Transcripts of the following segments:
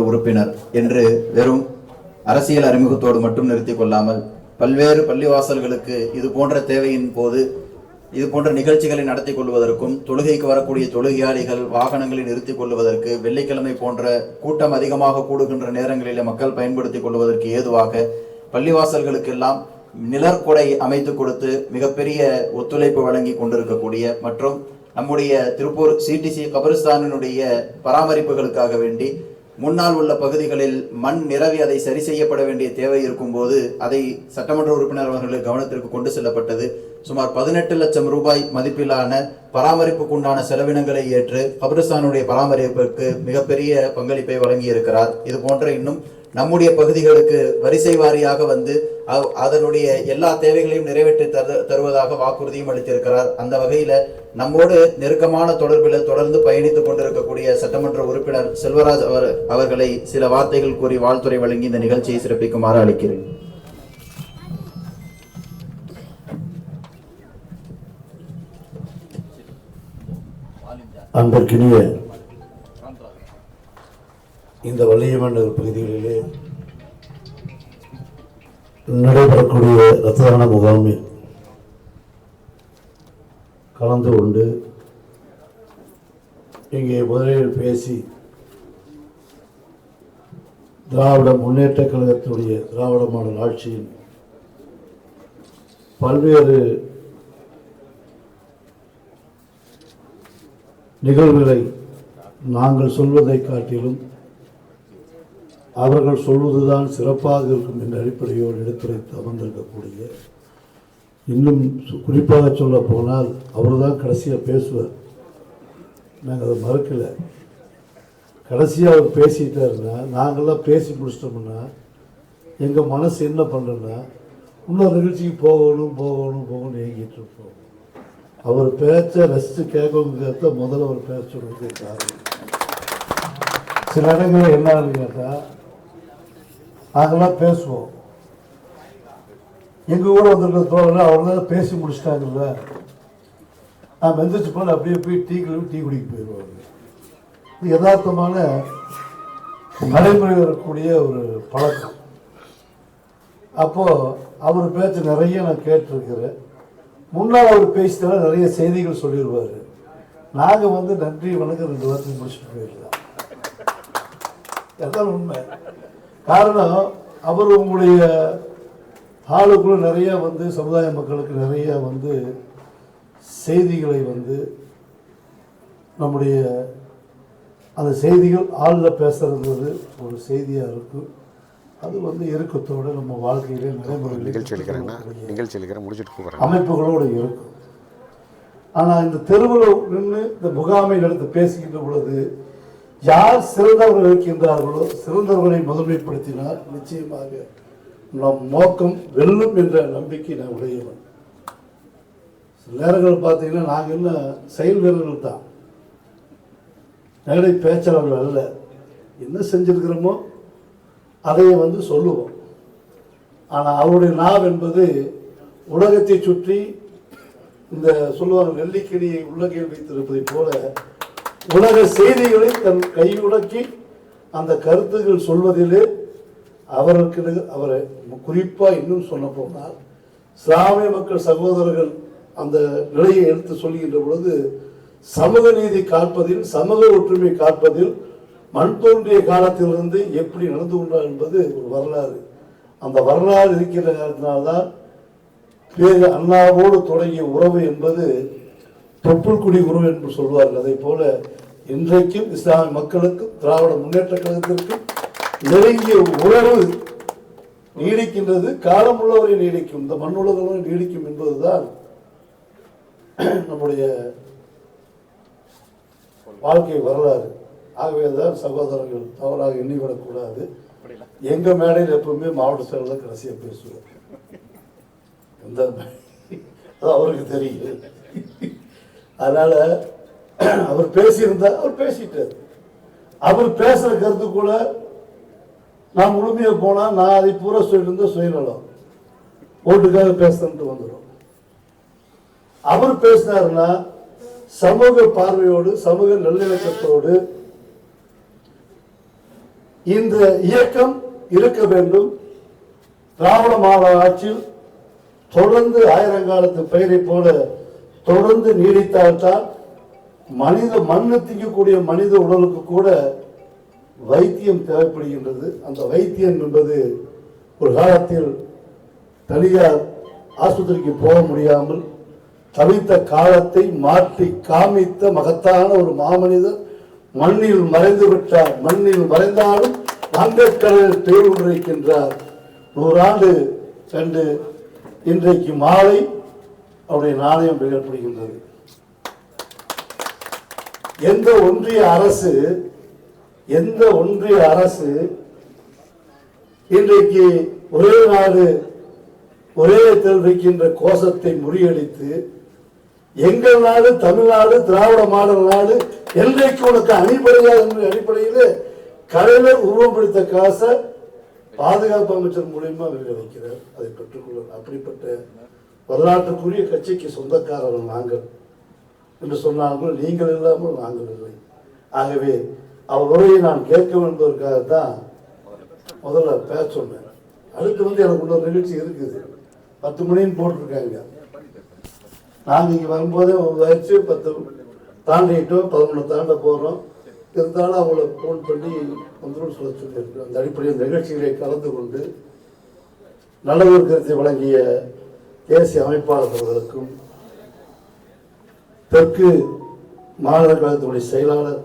உறுப்பினர் என்று வெறும் அரசியல் அறிமுகத்தோடு மட்டும் நிறுத்திக் கொள்ளாமல் பல்வேறு பள்ளிவாசல்களுக்கு இது போன்ற தேவையின் போது இது போன்ற நிகழ்ச்சிகளை நடத்தி கொள்வதற்கும் தொழுகைக்கு வரக்கூடிய தொழுகையாளிகள் வாகனங்களை நிறுத்தி கொள்வதற்கு வெள்ளிக்கிழமை போன்ற கூட்டம் அதிகமாக கூடுகின்ற நேரங்களில் மக்கள் பயன்படுத்திக் கொள்வதற்கு ஏதுவாக பள்ளிவாசல்களுக்கெல்லாம் நிழற்குடை அமைத்து கொடுத்து மிகப்பெரிய ஒத்துழைப்பு வழங்கி கொண்டிருக்கக்கூடிய மற்றும் நம்முடைய திருப்பூர் சிடிசி கபரிஸ்தானினுடைய பராமரிப்புகளுக்காக வேண்டி முன்னால் உள்ள பகுதிகளில் மண் நிரவி அதை சரி செய்யப்பட வேண்டிய தேவை இருக்கும்போது அதை சட்டமன்ற உறுப்பினர் அவர்கள் கவனத்திற்கு கொண்டு செல்லப்பட்டது. சுமார் பதினெட்டு லட்சம் ரூபாய் மதிப்பிலான பராமரிப்புக்குண்டான செலவினங்களை ஏற்று கபிரஸ்தானுடைய பராமரிப்புக்கு மிகப்பெரிய பங்களிப்பை வழங்கியிருக்கிறார். இது போன்ற இன்னும் நம்முடைய பகுதிகளுக்கு வரிசை வாரியாக வந்து அவ்- அதனுடைய எல்லா தேவைகளையும் நிறைவேற்றி தரு தருவதாக வாக்குறுதியும் அளித்திருக்கிறார். அந்த வகையில நம்மோடு நெருக்கமான தொடர்பில் தொடர்ந்து பயணித்துக் கொண்டிருக்கக்கூடிய சட்டமன்ற உறுப்பினர் செல்வராஜ் அவர் அவர்களை சில வார்த்தைகள் கூறி வாழ்த்துறை வழங்கி இந்த நிகழ்ச்சியை சிறப்பிக்குமாறு அளிக்கிறேன். அன்பிற்கினிய இந்த வள்ளியமண்டல் பகுதிகளிலே நடைபெறக்கூடிய இரத்த தான முகாமில் கலந்து கொண்டு இங்கே முதலில் பேசி திராவிட முன்னேற்ற கழகத்துடைய திராவிட மாடல் ஆட்சியின் பல்வேறு நிகழ்வுகளை நாங்கள் சொல்வதை காட்டிலும் அவர்கள் சொல்வதுதான் சிறப்பாக இருக்கும் என்ற அடிப்படையோடு எடுத்துரைத்து அமர்ந்திருக்கக்கூடிய. இன்னும் சு- குறிப்பாக சொல்ல போனால் அவர் தான் கடைசியாக பேசுவார். நாங்கள் அதை மறுக்கலை. கடைசியாக அவர் பேசிட்டாருன்னா நாங்கள்லாம் பேசி முடிச்சிட்டோம்னா எங்கள் மனசு என்ன பண்ணுறோன்னா இன்னொரு நிகழ்ச்சிக்கு போகணும் போகணும் போகணும்னு ஏங்கிட்டு இருப்போம். அவர் பேச்ச ரசித்து கேட்கணுங்கிறத முதல்ல அவர் பேச சொல்றதுக்கு காரணம். சில இடங்களில் என்ன கேட்டால் நாங்கள்லாம் பேசுவோம். எங்கள் ஊரில் வந்திருக்க தோழர்கள் அவர் தான் பேசி முடிச்சிட்டாங்கல்ல. நான் எந்திரிச்சு போனால் அப்படியே போய் டீ கழுவி டீ குடிக்க போயிடுவாங்க. இது யதார்த்தமான நடைமுறை வரக்கூடிய ஒரு பழக்கம். அப்போது அவர் பேச்சு நிறைய நான் கேட்டிருக்கிறேன். முன்னால் அவர் பேசினால நிறைய செய்திகள் சொல்லிடுவார். நாங்கள் வந்து நன்றி வணக்கம் ரெண்டு வாரத்துக்கு முடிச்சுட்டு போயிடலாம். எல்லாம் உண்மை. காரணம் அவர் உங்களுடைய ஆளுக்குள்ள நிறைய வந்து சமுதாய மக்களுக்கு நிறைய வந்து செய்திகளை வந்து நம்முடைய அந்த செய்திகள் ஆளில் பேசுறது ஒரு செய்தியாக இருக்கும் அது வந்து இறுக்கத்தோடு நம்ம வாழ்க்கையிலே நிகழ்ச்சி எடுக்கிறேன்னா நடைமுறையில் நிகழ்ச்சி எடுக்கிறேன் முடிச்சுட்டு கூப்பிட்றேன் அமைப்புகளோடு இருக்கும். ஆனால் இந்த தெருவில் நின்று இந்த முகாமை நடத்தி பேசுகின்ற பொழுது யார் சிறந்தவர்கள் இருக்கின்றார்களோ சிறந்தவர்களை முதன்மைப்படுத்தினால் நிச்சயமாக நம் நோக்கம் வெல்லும் என்ற நம்பிக்கை நான் உடையவன் சில நேரங்கள் பார்த்தீங்கன்னா நாங்கள் என்ன செயல் வீரர்கள் தான். மேடை பேச்சாளர்கள் அல்ல. என்ன செஞ்சிருக்கிறோமோ அதையே வந்து சொல்லுவோம். ஆனால் அவருடைய நாவ் என்பது உலகத்தை சுற்றி இந்த சொல்லுவாங்க நெல்லிக்கனியை உள்ளகையில் வைத்திருப்பதைப் போல உலக செய்திகளை தன் கையுடக்கி அந்த கருத்துகள் சொல்வதிலே அவருக்கு அவரை குறிப்பாக இன்னும் சொல்ல போனால் இஸ்லாமிய மக்கள் சகோதரர்கள் அந்த நிலையை எடுத்து சொல்கின்ற பொழுது சமூக நீதி காப்பதில் சமூக ஒற்றுமை காப்பதில் மண் தோன்றிய காலத்திலிருந்து எப்படி நடந்து கொண்டார் என்பது ஒரு வரலாறு. அந்த வரலாறு இருக்கிற காரணத்தினால்தான் பேர் அண்ணாவோடு தொடங்கிய உறவு என்பது தொப்புள்குடி உறவு என்று சொல்வார்கள். அதை போல இன்றைக்கும் இஸ்லாமிய மக்களுக்கும் திராவிட முன்னேற்ற கழகத்திற்கும் நெருங்கிய உறவு நீடிக்கின்றது. காலமுள்ளவரை நீடிக்கும். இந்த மண்ணுலகம் நீடிக்கும் என்பதுதான் நம்முடைய வாழ்க்கை வரலாறு. ஆகவே தான் சகோதரர்கள் தவறாக எண்ணிவிடக்கூடாது. எங்க மேடையில் எப்பவுமே மாவட்ட செயலர் கடைசியாக பேசுவார். எந்த அது அவருக்கு தெரியும். அதனால அவர் பேசியிருந்தா அவர் பேசிட்டார். அவர் பேசுற கருத்து கூட நான் முழுமையாக போனால் நான் அதை பூரா சொல்லியிருந்தா சுயநலம் ஓட்டுக்காக பேசுறேன்ட்டு வந்துடும் அவர் பேசினாருன்னா சமூக பார்வையோடு சமூக நல்லிணக்கத்தோடு இந்த இயக்கம் இருக்க வேண்டும். திராவிட மாவட்ட ஆட்சியில் தொடர்ந்து ஆயிரங்காலத்து பெயரை போல தொடர்ந்து நீடித்தால்தான் மனித மண்ணு திங்கக்கூடிய மனித உடலுக்கு கூட வைத்தியம் தேவைப்படுகின்றது. அந்த வைத்தியம் என்பது ஒரு காலத்தில் தனியார் ஆஸ்பத்திரிக்கு போக முடியாமல் தவித்த காலத்தை மாற்றி காமித்த மகத்தான ஒரு மாமனிதர் மண்ணில் மறைந்து விட்டார். மண்ணில் மறைந்தாலும் வங்கக்கடலில் தேர்வு நூறாண்டு சென்று இன்றைக்கு மாலை அவருடைய நாணயம் வெளியிடப்படுகின்றது. எந்த ஒன்றிய அரசு எந்த ஒன்றிய அரசு இன்றைக்கு ஒரே நாடு ஒரே இடத்தில் வைக்கின்ற கோஷத்தை முறியடித்து எங்கள் நாடு தமிழ்நாடு திராவிட மாடல் நாடு என்றைக்கு உனக்கு அணிபடையா என்ற அடிப்படையில் கலைஞர் உருவம் பிடித்த காசை பாதுகாப்பு அமைச்சர் மூலியமா வெளியே வைக்கிறார். அதை பெற்றுக்கொள்ள அப்படிப்பட்ட வரலாற்றுக்குரிய கட்சிக்கு சொந்தக்காரர்கள் நாங்கள் என்று சொன்னார்கள் நீங்கள் இல்லாமல் நாங்கள் இல்லை. ஆகவே அவருடைய நான் கேட்க என்பதற்காகத்தான் முதல்ல பேச சொன்னேன். அடுத்து வந்து எனக்கு இன்னொரு நிகழ்ச்சி இருக்குது. பத்து மணின்னு போட்டிருக்காங்க. நாங்கள் இங்கே வரும்போதே வச்சு பத்து தாண்டிட்டோம் பதினொன்று தாண்ட போகிறோம் இருந்தாலும் அவங்கள ஃபோன் பண்ணி வந்துடும் சொல்ல சொல்லியிருக்கிறோம். அந்த அடிப்படையில் நிகழ்ச்சிகளை கலந்து கொண்டு நல்ல ஒரு கருத்தை வழங்கிய தேசிய அமைப்பாளர் அவர்களுக்கும் தெற்கு மாநகர கழகத்தினுடைய செயலாளர்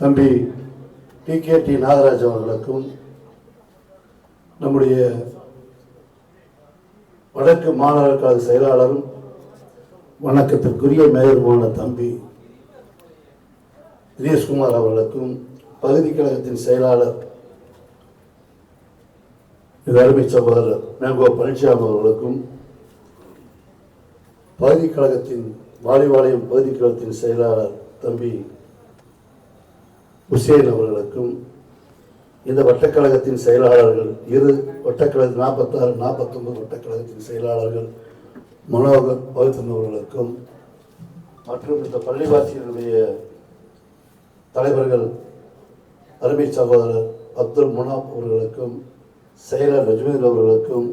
தம்பி டி கே டி நாகராஜ் அவர்களுக்கும் நம்முடைய வடக்கு மாநகர கழக செயலாளரும் வணக்கத்திற்குரிய மேயருமான தம்பி தினேஷ்குமார் அவர்களுக்கும் பகுதி கழகத்தின் செயலாளர் இது அருமை சகோதரர் மேங்கோ பழனிசாமி அவர்களுக்கும் பகுதி கழகத்தின் வாலிபாளையம் பகுதி கழகத்தின் செயலாளர் தம்பி உசேன் அவர்களுக்கும் இந்த வட்டக்கழகத்தின் செயலாளர்கள் இரு வட்டக்கழக நாற்பத்தாறு நாற்பத்தொன்பது வட்டக்கழகத்தின் செயலாளர்கள் மனோகர் பகுத்தன் அவர்களுக்கும் மற்றும் இந்த பள்ளிவாசியினுடைய தலைவர்கள் அருமை சகோதரர் அப்துல் முனாப் அவர்களுக்கும் செயலர் ரஜ்மீர் அவர்களுக்கும்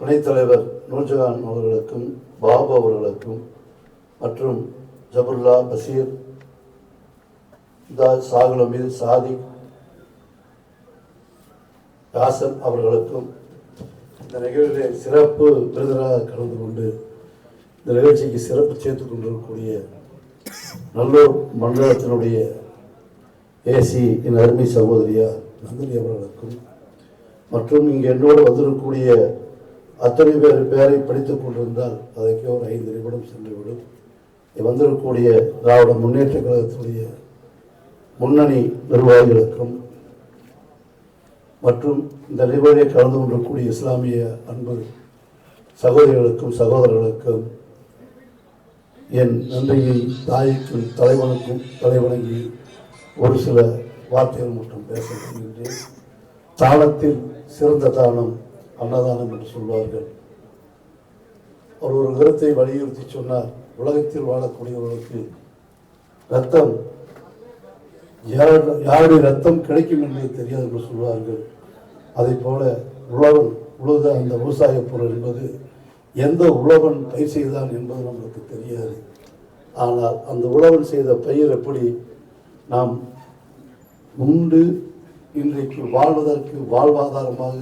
துணைத் தலைவர் நூர்ஜஹான் அவர்களுக்கும் பாபு அவர்களுக்கும் மற்றும் ஜபுல்லா பசீர் தாஜ் சாகுல் அமீர் சாதிக் யாசன் அவர்களுக்கும் இந்த நிகழ்விலே சிறப்பு விருந்தினராக கலந்து கொண்டு இந்த நிகழ்ச்சிக்கு சிறப்பு சேர்த்து கொண்டிருக்கக்கூடிய நல்லூர் மண்டலத்தினுடைய ஏசி என் அருமை சகோதரியார் நந்தினி அவர்களுக்கும் மற்றும் இங்கே என்னோடு வந்திருக்கக்கூடிய அத்தனை பேர் பேரை படித்துக் கொண்டிருந்தால் அதற்கே ஒரு ஐந்து நிமிடம் சென்றுவிடும் வந்திருக்கக்கூடிய திராவிட முன்னேற்ற கழகத்துடைய முன்னணி நிர்வாகிகளுக்கும் மற்றும் இந்த நிகழ்வில் கலந்து கொண்டிருக்கக்கூடிய இஸ்லாமிய அன்பு சகோதரிகளுக்கும் சகோதரர்களுக்கும் என் நன்றியை தாய்க்கும் தலைவனுக்கும் தலைவணங்கி ஒரு சில வார்த்தைகள் மட்டும் பேச விரும்புகின்றேன். சிறந்த தானம் அன்னதானம் என்று சொல்வார்கள். அவர் ஒரு கருத்தை வலியுறுத்தி சொன்னார். உலகத்தில் வாழக்கூடியவர்களுக்கு ரத்தம் யார் யாருடைய ரத்தம் கிடைக்கும் என்பது தெரியாது என்று சொல்வார்கள். அதை போல உழவன் உழுத அந்த விவசாய பொருள் என்பது. எந்த உழவன் பயிர் செய்தான் என்பது நம்மளுக்கு தெரியாது. ஆனால் அந்த உழவன் செய்த பயிர் எப்படி நாம் உண்டு இன்றைக்கு வாழ்வதற்கு வாழ்வாதாரமாக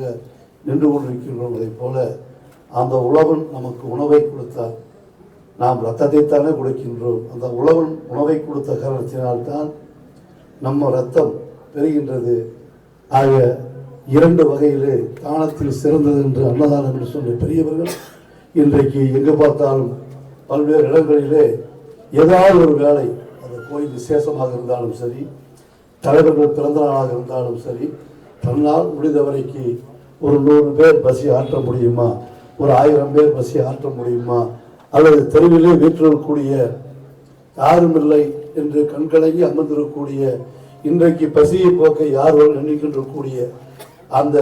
நின்று கொண்டிருக்கின்றோம் அதைப் போல அந்த உழவன் நமக்கு உணவை கொடுத்தார். நாம் ரத்தத்தைத்தானே கொடுக்கின்றோம். அந்த உழவன் உணவை கொடுத்த காரணத்தினால்தான் நம்ம ரத்தம் பெறுகின்றது ஆக இரண்டு வகையிலே தானத்தில் சிறந்தது என்று அன்னதானம் என்று சொன்ன பெரியவர்கள் இன்றைக்கு எங்கு பார்த்தாலும் பல்வேறு இடங்களிலே ஏதாவது ஒரு வேலை அந்த கோயில் விசேஷமாக இருந்தாலும் சரி தலைவர்கள் பிறந்த நாளாக இருந்தாலும் சரி தன்னால் முடிந்தவரைக்கு ஒரு நூறு பேர் பசி ஆற்ற முடியுமா? ஒரு ஆயிரம் பேர் பசி ஆற்ற முடியுமா? அல்லது தெருவிலே வீற்றிருக்கக்கூடிய யாரும் இல்லை என்று கண்கலங்கி அமர்ந்திருக்கக்கூடிய இன்றைக்கு பசியை போக்க யார் எண்ணிக்கின்றக்கூடிய அந்த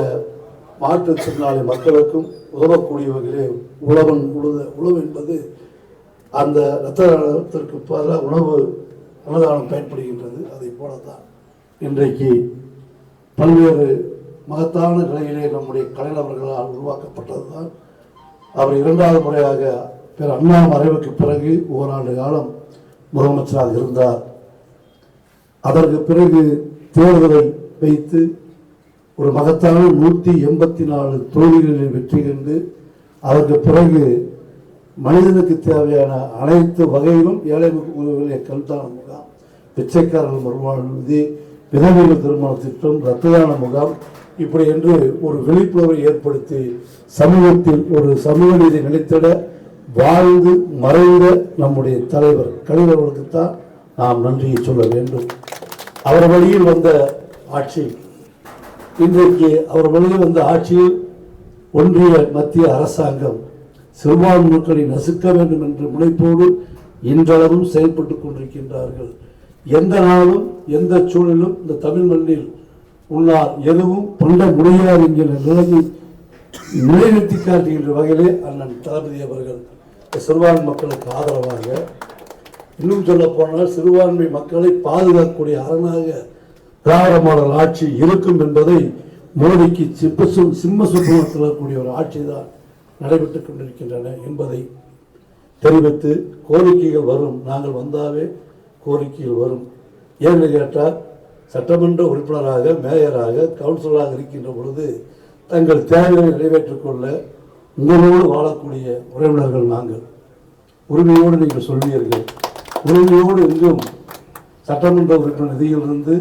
மாற்றுத்திறனாளி மக்களுக்கும் உதவக்கூடிய உழவன் உழுத உழவு என்பது அந்த இரத்தத்திற்கு பல உணவு அன்னதானம் பயன்படுகின்றது. அதை போலத்தான். இன்றைக்கு பல்வேறு மகத்தான நிலையிலே நம்முடைய கலைஞர்களால் உருவாக்கப்பட்டதுதான். அவர் இரண்டாவது முறையாக பிற அண்ணா மறைவுக்கு பிறகு ஓராண்டு காலம் முதலமைச்சராக இருந்தார். அதற்கு பிறகு தேர்தலை வைத்து ஒரு மகத்தான நூற்றி எண்பத்தி நாலு தொழில்களில் வெற்றி கண்டு அதற்கு பிறகு மனிதனுக்கு தேவையான அனைத்து வகையிலும் ஏழை மக்களுடைய கல்தான முகாம். பிச்சைக்காரர்கள் மறுவாழ்வு விதவைகள் திருமண திட்டம் இரத்த தான முகாம் இப்படி என்று ஒரு விழிப்புணர்வை ஏற்படுத்தி சமூகத்தில் ஒரு சமூக நீதி நிலைத்திட வாழ்ந்து மறைந்த நம்முடைய தலைவர் கலைஞர்களுக்குத்தான் நாம் நன்றியை சொல்ல வேண்டும். அவர் வழியில் வந்த ஆட்சி இன்றைக்கு அவர் வழியில் வந்த ஆட்சியில் ஒன்றிய மத்திய அரசாங்கம் சிறுபான்மை மக்களை நசுக்க வேண்டும் என்ற முனைப்போடு இன்றளவும் செயல்பட்டு கொண்டிருக்கின்றார்கள். எந்த நாளும் எந்த சூழலும் இந்த தமிழ் மண்ணில் உள்ளார் எதுவும் பண்ண முடியாது என்கிற நிலையை நிலைநிறுத்தி காட்டுகின்ற வகையிலே அண்ணன் தளபதி அவர்கள் சிறுபான்மை மக்களுக்கு ஆதரவாக இன்னும் சொல்ல போனால் சிறுபான்மை மக்களை பாதுகாக்கக்கூடிய அரணாக திராவிட மாடல் ஆட்சி இருக்கும் என்பதை மோடிக்கு சிப்ப சு- சிம்ம சுப்பம் ஒரு ஆட்சி தான் நடைபெற்றுக் கொண்டிருக்கின்றன என்பதை தெரிவித்து கோரிக்கைகள் வரும். நாங்கள் வந்தாவே கோரிக்கைகள் வரும். ஏன்னு கேட்டால் சட்டமன்ற உறுப்பினராக மேயராக கவுன்சிலராக இருக்கின்ற பொழுது தங்கள் தேவைகளை நிறைவேற்றிக்கொள்ள உங்களோடு வாழக்கூடிய உறவினர்கள் நாங்கள். உரிமையோடு நீங்கள் சொல்வீர்கள். உரிமையோடு எங்கும் சட்டமன்ற உறுப்பினர் நிதியிலிருந்து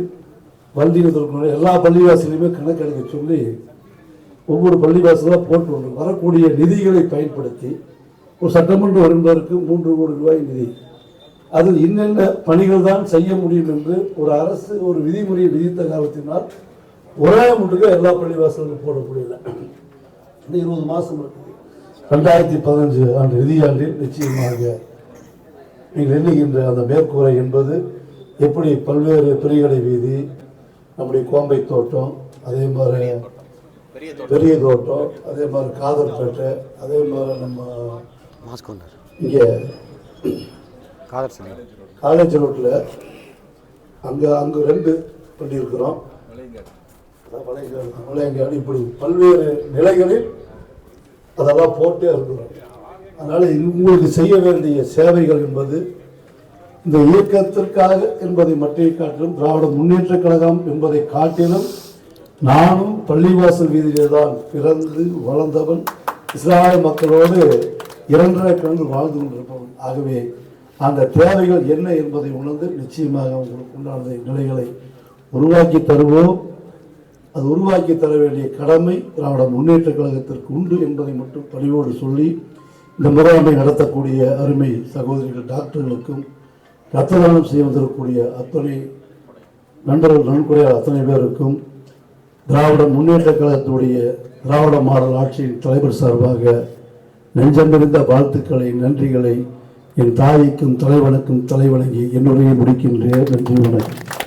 பள்ளிகள் எல்லா பள்ளிவாசிலையுமே கணக்கெடுக்க சொல்லி ஒவ்வொரு பள்ளிவாசலாக போட்டு வரக்கூடிய நிதிகளை பயன்படுத்தி ஒரு சட்டமன்ற உறுப்பினருக்கு மூன்று கோடி ரூபாய் நிதி அதில் இன்னென்ன பணிகள் தான் செய்ய முடியும் என்று ஒரு அரசு ஒரு விதிமுறையை விதித்த காரணத்தினால் ஒரே முட்டுக்கு எல்லா பள்ளிவாசலுக்கும் போட முடியல இன்னும் இருபது மாதம் இருக்குது. ரெண்டாயிரத்தி பதினஞ்சு ஆண்டு நிதியாண்டில் நிச்சயமாக நீங்கள் எண்ணுகின்ற அந்த மேற்கூரை என்பது எப்படி பல்வேறு பெரியகடை வீதி நம்முடைய கோம்பை தோட்டம் அதே மாதிரி பெரிய தோட்டம். அதே மாதிரி காதர்பேட்டை அதே மாதிரி நம்ம இங்கே காதர் காலேஜ் ரோட்டில் அங்கே அங்கே ரெண்டு பண்ணியிருக்கிறோம் வளையங்காடு இப்படி பல்வேறு நிலைகளில் அதெல்லாம் போட்டே இருக்கிறோம். அதனால் உங்களுக்கு செய்ய வேண்டிய சேவைகள் என்பது இந்த இயக்கத்திற்காக என்பதை மட்டும் காட்டிலும் திராவிட முன்னேற்ற கழகம் என்பதை காட்டிலும் நானும் பள்ளிவாசல் வீதியிலே தான் பிறந்து வளர்ந்தவன். இஸ்ராய மக்களோடு இரண்டரை கலந்து வாழ்ந்து கொண்டிருப்பவன். ஆகவே அந்த தேவைகள் என்ன என்பதை உணர்ந்து நிச்சயமாக அவங்களுக்கு உண்டான நிலைகளை உருவாக்கி தருவோம். அது உருவாக்கி தர வேண்டிய கடமை திராவிட முன்னேற்ற கழகத்திற்கு உண்டு என்பதை மட்டும் பணிவோடு சொல்லி இந்த முகாமை நடத்தக்கூடிய அருமை சகோதரிகள் டாக்டர்களுக்கும் ரத்த தானம் செய்ய வந்திருக்கக்கூடிய அத்தனை நண்பர்கள் நன்கொடைய அத்தனை பேருக்கும் திராவிட முன்னேற்ற கழகத்துடைய திராவிட மாடல் ஆட்சியின் தலைவர் சார்பாக நெஞ்சமிருந்த வாழ்த்துக்களை நன்றிகளை என் தாய்க்கும் தலைவனுக்கும் தலைவணங்கி என்னுடைய முடிக்கின்றேன் நன்றி வணக்கம்